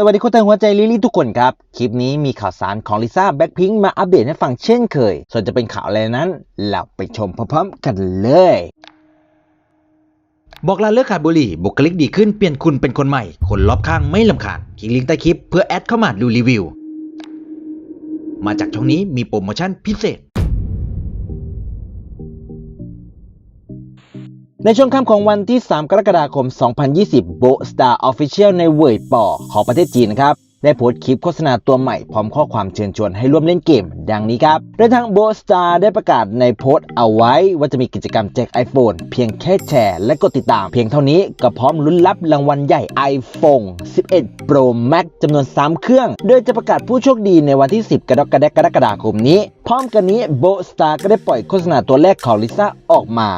สวัสดีคนไทยหัวใจลิลี่ทุกคนครับ คลิปนี้มีข่าวสารของลิซ่าแบ็คพิงมาอัปเดตให้ฟังเช่นเคย ส่วนจะเป็นข่าวอะไรนั้นเราไปชมพร้อมๆกันเลย บอกลาเลิกขาดบุหรี่บุคลิกดีขึ้นเปลี่ยนคุณเป็นคนใหม่ คนรอบข้างไม่ลำคาญคลิกลิงก์ใต้คลิปเพื่อแอดเข้ามาดูรีวิว มาจากช่องนี้มีโปรโมชั่นพิเศษ ในช่วงค่ำของวันที่ 3 กรกฎาคม 2020 โบสตาร์ออฟฟิเชียลในเว่ยป่อของประเทศจีนครับ ได้โพสต์คลิปโฆษณาตัวใหม่พร้อมข้อความเชิญชวนให้ร่วมเล่นเกม ดังนี้ครับโดยทางโบสตาร์ได้ประกาศในโพสต์เอาไว้ ว่าจะมีกิจกรรมแจก iPhone เพียงแค่แชร์ และกดติดตาม เพียงเท่านี้ก็พร้อมลุ้นรับรางวัลใหญ่ iPhone 11 Pro Max จำนวน 3 เครื่อง โดยจะประกาศผู้โชคดีในวันที่ 10 กรกฎาคมนี้ พร้อมกันนี้โบสตาร์ก็ได้ปล่อยโฆษณาตัวแรกของลิซ่าออกมา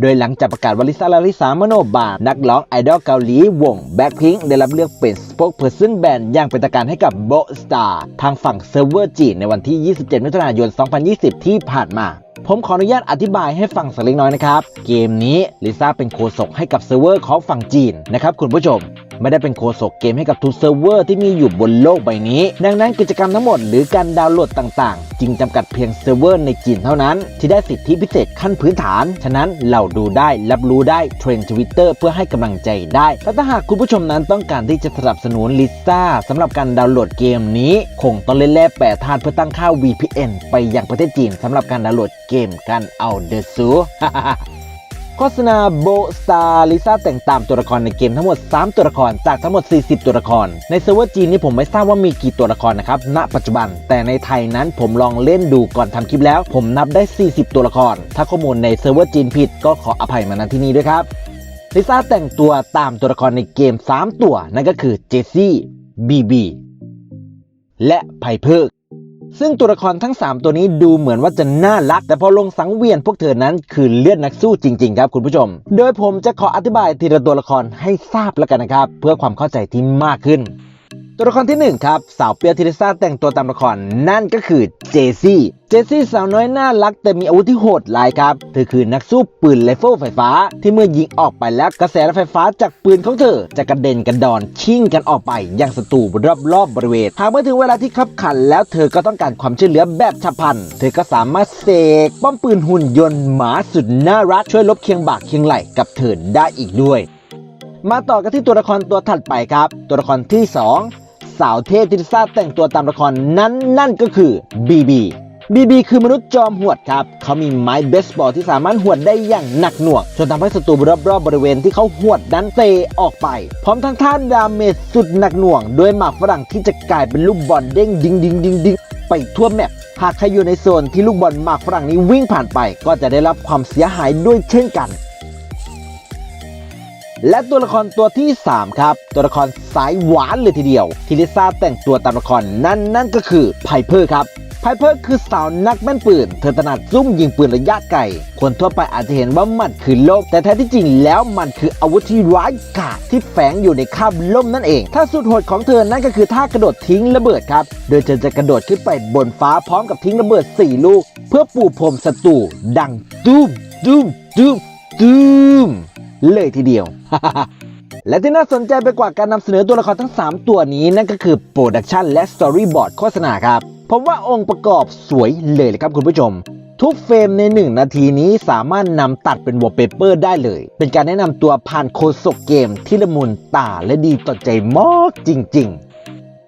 โดยหลังจากประกาศวลิซาลาลิสามโนบาทนักร้องไอดอลเกาหลีวงแบ็คพิงได้รับเลือกเป็นสป o อ e เพอร์ n นแบนอย่างเป็นทางการให้กับโบสตาร์ทางฝั่งเซิร์ฟเวอร์จีนในวันที่ 27 มิถุนายน 2020 ที่ผ่านมาผมขออนุญาตอธิบายให้ฟังสักเล็กน้อยนะครับ เกมนี้ลิซ่าเป็นโคศกให้กับเซิร์ฟเวอร์ของฝั่งจีนนะครับคุณผู้ชม ไม่ได้เป็นโคศกเกมให้กับทุกเซิร์ฟเวอร์ที่มีอยู่บนโลกใบนี้ ดังนั้นกิจกรรมทั้งหมดหรือการดาวน์โหลดต่างๆ จึงจำกัดเพียงเซิร์ฟเวอร์ในจีนเท่านั้น ที่ได้สิทธิพิเศษขั้นพื้นฐาน ฉะนั้นเราดูได้รับรู้ได้เทรนด์ทวิตเตอร์เพื่อให้กำลังใจได้และถ้าหากคุณผู้ชมนั้นต้องการที่จะสนับสนุนลิซ่าสำหรับการดาวน์โหลดเกมนี้ คงต้องเล่นแร่แปะธาตุเพื่อตั้งค่า VPN ไปยังประเทศจีนสำหรับการดาวน์โหลดเกมกันเอาเดซู โฆษณาโบสตาลิซ่าแต่งตามตัวละครในเกมทั้งหมด 3 ตัวละครจากทั้งหมด 40 ตัวละคร ในเซิร์ฟเวอร์จีนนี่ผมไม่ทราบว่ามีกี่ตัวละครนะครับณปัจจุบัน แต่ในไทยนั้นผมลองเล่นดูก่อนทำคลิปแล้ว ผมนับได้ 40 ตัวละคร ถ้าข้อมูลในเซิร์ฟเวอร์จีนผิดก็ขออภัยมาณที่นี้ด้วยครับลิซ่าแต่งตัวตามตัวละครในเกม 3 ตัวนั่นก็คือเจสซี่บีบีและไพเพอร์ ซึ่งตัวละครทั้ง 3 ตัวนี้ดูเหมือนว่าจะน่ารัก แต่พอลงสังเวียนพวกเธอนั้นคือเลือดนักสู้จริง ๆ ครับคุณผู้ชม โดยผมจะขออธิบายทีละตัวละครให้ทราบแล้วกันนะครับ เพื่อความเข้าใจที่มากขึ้น ตัวละครที่ 1 ครับ สาวเปียทิริซาแต่งตัวตามละครนั่นก็คือเจซี่ เจซี่สาวน้อยน่ารักแต่มีอาวุธที่โหดร้ายครับ เธอคือนักสู้ปืนไรเฟิลไฟฟ้า ที่เมื่อยิงออกไปแล้วกระแสไฟฟ้าจากปืนของเธอ จะกระเด็นกระดอนชิ่งกันออกไปยังศัตรูรอบๆบบริเวณหากเมื่อถึงเวลาที่ขับขันแล้วเธอก็ต้องการความช่วยเหลือแบบฉับพลัน เธอก็สามารถเสกป้อมปืนหุ่นยนต์หมาสุดน่ารักช่วยลบเคียงบ่าเคียงไหล่กับเธอได้อีกด้วย มาต่อกันที่ตัวละครตัวถัดไปครับ ตัวละครที่ 2 สาวเทพที่ลิซ่าแต่งตัวตามละครนั้นนั่นก็คือบีบีบีบีคือมนุษย์จอมหวดครับ เขามีไม้เบสบอลที่สามารถหวดได้อย่างหนักหน่วงจนทำให้ศัตรูรอบๆบริเวณที่เขาหวดนั้นเตะออกไป พร้อมทั้งท่าดาเมจสุดหนักหน่วง โดยหมากฝรั่งที่จะกลายเป็นลูกบอลเด้งดิงดิงดิงดิงไปทั่วแมปหากใครอยู่ในโซนที่ลูกบอลหมากฝรั่งนี้วิ่งผ่านไป ก็จะได้รับความเสียหายด้วยเช่นกัน และตัวละครตัวที่ 3 ครับ ตัวละครสายหวานเลยทีเดียว ที่ลิซ่าแต่งตัวตามละครนั่นนั่นก็คือไพเพอร์ครับไพเพอร์คือสาวนักแม่นปืน เธอถนัดซุ่มยิงปืนระยะไกล คนทั่วไปอาจจะเห็นว่ามันคือโลก แต่แท้ที่จริงแล้วมันคืออาวุธที่ร้ายกาจที่แฝงอยู่ในคาบล่มนั่นเอง ถ้าสุดโหดของเธอนั่นก็คือท่ากระโดดทิ้งระเบิดครับ โดยเธอจะกระโดดขึ้นไปบนฟ้าพร้อมกับทิ้งระเบิด 4 ลูก เพื่อปูพรมศัตรูดังตุ้มตุ้มตุ้มตุ้ม เลยทีเดียว และที่น่าสนใจไปกว่าการนำเสนอตัวละครทั้ง 3 ตัวนี้นั่นก็คือโปรดักชันและสตอรี่บอร์ดโฆษณาครับ ผมว่าองค์ประกอบสวยเลยเลยครับคุณผู้ชม ทุกเฟรมใน 1 นาทีนี้สามารถนำตัดเป็นวอลเปเปอร์ได้เลย เป็นการแนะนำตัวผ่านโคศกเกมที่ละมุนตาและดีต่อใจมากจริง ๆ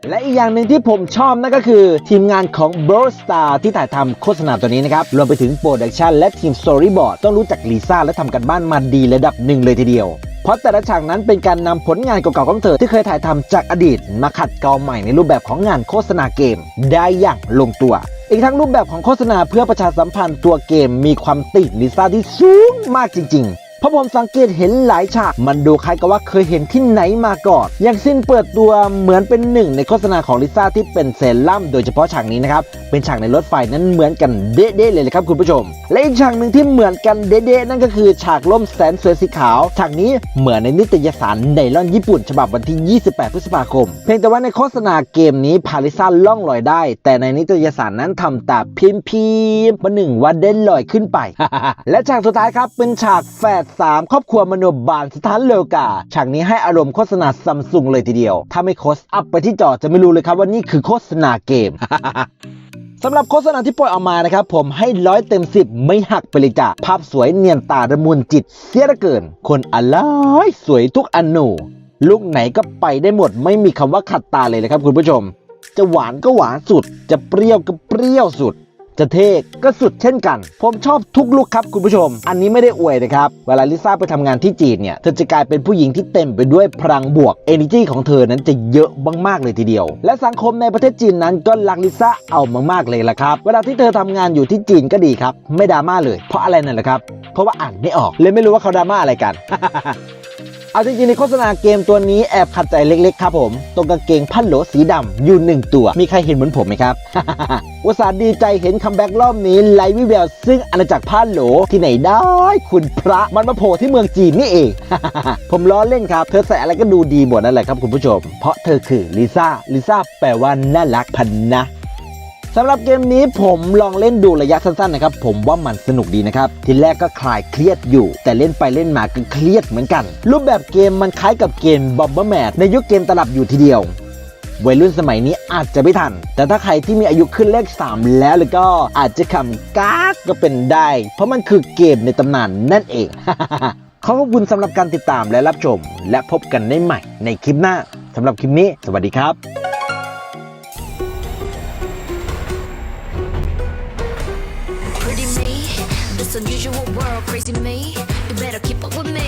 และอีกอย่างหนึ่งที่ผมชอบนั่นก็คือทีมงานของ b r o Star ที่ถ่ายทำโฆษณาตัวนี้นะครับ รวมไปถึงโปรดักชันและทีม Storyboard ต้องรู้จักลิซ่าและทำกันบ้านมาดีระดับหนึ่งเลยทีเดียว เพราะแต่ละฉากนั้นเป็นการนำผลงานเก่าๆของเธอที่เคยถ่ายทำจากอดีต มาขัดเกลาใหม่ในรูปแบบของงานโฆษณาเกม ได้อย่างลงตัว อีกทั้งรูปแบบของโฆษณาเพื่อประชาสัมพันธ์ตัวเกมมีความติดลิซ่าที่สูงมากจริงๆ เพราะผมสังเกตเห็นหลายฉาก มันดูคล้ายกับว่าเคยเห็นที่ไหนมาก่อน อย่างสิ้นเปิดตัวเหมือนเป็นหนึ่งในโฆษณาของลิซ่าที่เป็นเซรั่มโดยเฉพาะฉากนี้นะครับ เป็นฉากในรถไฟนั้นเหมือนกันเด๊ะเลยเลยครับคุณผู้ชม และอีกฉากหนึ่งที่เหมือนกันเด๊ะนั่นก็คือฉากล่มแสนสวยสีขาว ฉากนี้เหมือนในนิตยสารไดลอนญี่ปุ่น ฉบับวันที่ 28 พฤษภาคม เพียงแต่ว่าในโฆษณาเกมนี้พาลิซ่าล่องลอยได้ แต่ในนิตยสารนั้นทำตาพิมพ์พิมพ์ประหนึ่งว่าเด่นลอยขึ้นไป และฉากสุดท้ายครับเป็นฉากแฝด3 ครอบครัวมโนบาลสถานเลกาฉากนี้ให้อารมณ์โฆษณาซัมซุงเลยทีเดียว ถ้าไม่โคสอัพไปที่จอจะไม่รู้เลยครับว่านี่คือโฆษณาเกมสำหรับโฆษณาที่ปล่อยออกมานะครับผมให้ร้อยเต็มสิบไม่หักไปเลยจ้ะภาพสวยเนียนตาระมุนจิตเสียเหลือเกิน คนอะไรสวยทุกอนูลูกไหนก็ไปได้หมดไม่มีคำว่าขัดตาเลยนะครับคุณผู้ชม จะหวานก็หวานสุด จะเปรี้ยวก็เปรี้ยวสุด จะเท่ก็สุดเช่นกัน ผมชอบทุกลุคครับคุณผู้ชม อันนี้ไม่ได้อวยนะครับ เวลาลิซ่าไปทำงานที่จีนเนี่ย เธอจะกลายเป็นผู้หญิงที่เต็มไปด้วยพลังบวก energy ของเธอนั้นจะเยอะมากๆเลยทีเดียว และสังคมในประเทศจีนนั้นก็รักลิซ่าเอามากๆเลยละครับ เวลาที่เธอทำงานอยู่ที่จีนก็ดีครับ ไม่ดราม่าเลย เพราะอะไรนั่นแหละครับ เพราะว่าอ่านไม่ออกเลยไม่รู้ว่าเขาดราม่าอะไรกัน เอาจริงๆในโฆษณาเกมตัวนี้แอบขัดใจเล็กๆครับผมตรงกางเกงพันโหลสีดำอยู่หนึ่งตัว มีใครเห็นเหมือนผมไหมครับอุตส่าห์ดีใจเห็นคัมแบ็กรอบนี้ไลวิแววซึ่งอาณาจักรพันโหลที่ไหนได้ คุณพระมันมาโผล่ที่เมืองจีนนี่เอง ผมล้อเล่นครับเธอใส่อะไรก็ดูดีหมดนั่นแหละครับคุณผู้ชม เพราะเธอคือลิซ่าลิซ่าแปลว่าน่ารักพันนะ สำหรับเกมนี้ผมลองเล่นดูระยะสั้นๆนะครับผมว่ามันสนุกดีนะครับทีแรกก็คลายเครียดอยู่ แต่เล่นไปเล่นมาก็เครียดเหมือนกัน รูปแบบเกมมันคล้ายกับเกมบอมเบอร์แมทในยุคเกมตลับอยู่ทีเดียววัยรุ่นสมัยนี้อาจจะไม่ทัน แต่ถ้าใครที่มีอายุขึ้นเลข 3 แล้วแล้วก็อาจจะคำกากก็เป็นได้ เพราะมันคือเกมในตำนานนั่นเองขอขอบคุณสำหรับการติดตามและรับชม และพบกันได้ใหม่ในคลิปหน้าสำหรับคลิปนี้ สวัสดีครับ this unusual world crazy me. You better keep up with me.